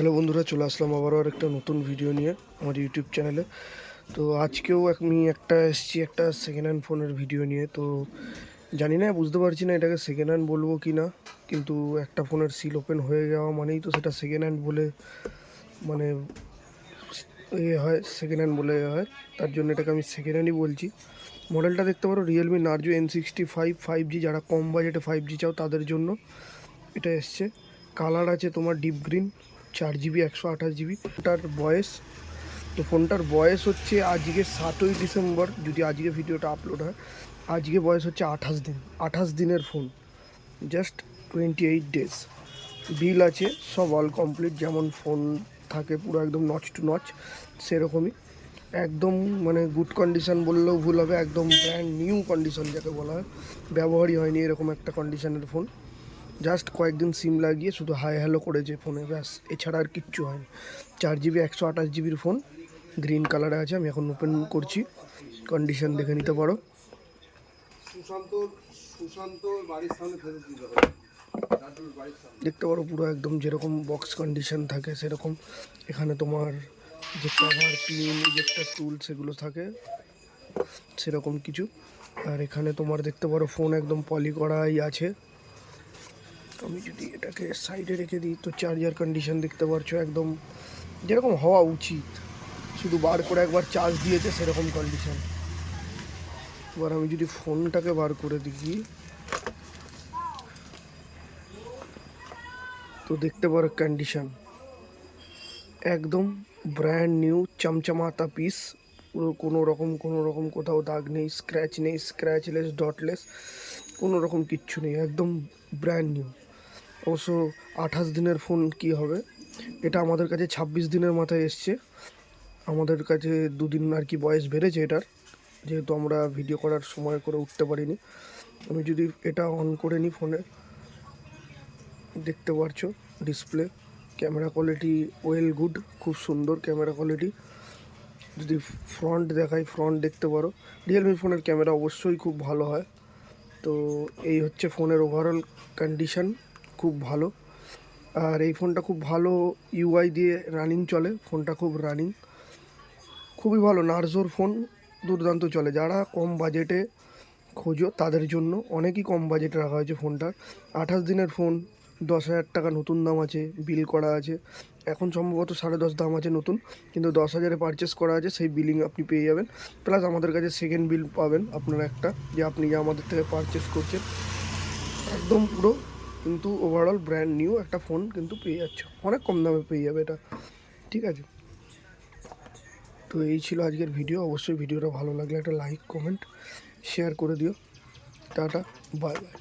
Hello বন্ধুরা, চলে আসলাম আবারও একটা নতুন ভিডিও নিয়ে আমার ইউটিউব চ্যানেলে তো আজকেও আমি একটা এসেছি একটা সেকেন্ড হ্যান্ড ফোনের ভিডিও নিয়ে। তো জানি না, বুঝতে পারছি না এটাকে সেকেন্ড হ্যান্ড বলব কি না। কিন্তু একটা ফোনের সিল ওপেন হয়ে যাওয়া মানেই তো সেটা সেকেন্ড হ্যান্ড বলে মানে ইয়ে হয় সেকেন্ড হ্যান্ড বলে হয়। তার জন্য এটাকে আমি সেকেন্ড হ্যান্ডই বলছি। মডেলটা দেখতে পারো Realme Narzo N sixty five five G যারা কম বাজেটে ফাইভ জি চাও তাদের জন্য এটা এসছে। কালার আছে তোমার ডিপ গ্রিন চার জিবি, একশো আঠাশ জিবি। ফোনটার বয়স, তো ফোনটার বয়স হচ্ছে আজকে সাতই ডিসেম্বর, যদি আজকে ভিডিওটা আপলোড হয়, আজকে বয়স হচ্ছে আঠাশ দিন, আঠাশ দিনের phone. Just twenty eight days bill আছে, সব অল কমপ্লিট যেমন ফোন থাকে পুরো একদম নচ টু নচ সেরকমই। একদম মানে গুড কন্ডিশন বললেও ভুল হবে, একদম ব্র্যান্ড নিউ কন্ডিশন যাকে বলা হয়। ব্যবহারই হয়নি এরকম একটা কন্ডিশনের ফোন জাস্ট কয়েকদিন সিম লাগিয়ে শুধু হাই হ্যালো করেছে ফোনে ব্যাস। এছাড়া আর কিচ্ছু হয়নি। চার জিবি একশো আঠাশ জিবির ফোন গ্রিন কালারে আছে আমি এখন ওপেন করছি। কন্ডিশন দেখে নিতে পারো। সুশান্ত সুশান্ত বাড়ির সামনে ফেলে দিতে হবে। দাদুর বাড়ির সামনে। দেখতে পারো পুরো একদম যেরকম বক্স কন্ডিশন থাকে সেরকম। এখানে তোমার যে কভার পিন ইজেক্টার টুল সেগুলো থাকে সেরকম কিছু। আর এখানে তোমার দেখতে পারো ফোন একদম পলি করাই আছে। আমি যদি এটাকে সাইডে রেখে দিই, তো চার্জার কন্ডিশন দেখতে পারছ একদম যেরকম হওয়া উচিত। শুধু বার করে একবার চার্জ দিয়েছে সেরকম কন্ডিশন এবার আমি যদি ফোনটাকে বার করে দিই, তো দেখতে পারো কন্ডিশন একদম ব্র্যান্ড নিউ চমচমাতা পিস পুরো কোনো রকম কোনো রকম কোথাও দাগ নেই স্ক্র্যাচ নেই স্ক্র্যাচলেস ডটলেস কোনো রকম কিচ্ছু নেই, একদম ব্র্যান্ড নিউ অবশ্য আঠাশ দিনের ফোন কি হবে? এটা আমাদের কাছে ছাব্বিশ দিনের মাথায় এসছে। আমাদের কাছে দুদিন আর কি বয়স বেড়েছে এটার। যেহেতু আমরা ভিডিও করার সময় করে উঠতে পারিনি। আমি যদি এটা অন করে নিই ফোনে দেখতে পারছ display camera quality well good খুব সুন্দর ক্যামেরা কোয়ালিটি যদি ফ্রন্ট দেখাই ফ্রন্ট দেখতে পারো। রিয়েলমি ফোনের ক্যামেরা অবশ্যই খুব ভালো হয়। তো এই হচ্ছে ফোনের ওভারঅল কন্ডিশন খুব ভালো। আর এই ফোনটা খুব ভালো ইউআই দিয়ে রানিং চলে, ফোনটা খুব রানিং খুবই ভালো নার্জোর ফোন দুর্দান্ত চলে। যারা কম বাজেটে খোঁজো, তাদের জন্য অনেকই কম বাজেটে রাখা হয়েছে ফোনটার। আঠাশ দিনের ফোন, দশ হাজার টাকা নতুন দাম আছে বিল করা আছে। এখন সম্ভবত সাড়ে দশ দাম আছে নতুন, কিন্তু দশ হাজারে পারচেস করা আছে, সেই বিলিং আপনি পেয়ে যাবেন। প্লাস আমাদের কাছে সেকেন্ড বিল পাবেন আপনারা একটা, যে আপনি যে আমাদের থেকে পারচেস করছেন, একদম পুরো কিন্তু ওভারঅল ব্র্যান্ড নিউ একটা ফোন কিন্তু পেয়ে যাচ্ছে। অনেক কম দামে পেয়ে যাবে এটা। ঠিক আছে? তো এই ছিল আজকের ভিডিও অবশ্যই ভিডিওটা ভালো লাগলে একটা লাইক কমেন্ট শেয়ার করে দিও। Tata bye bye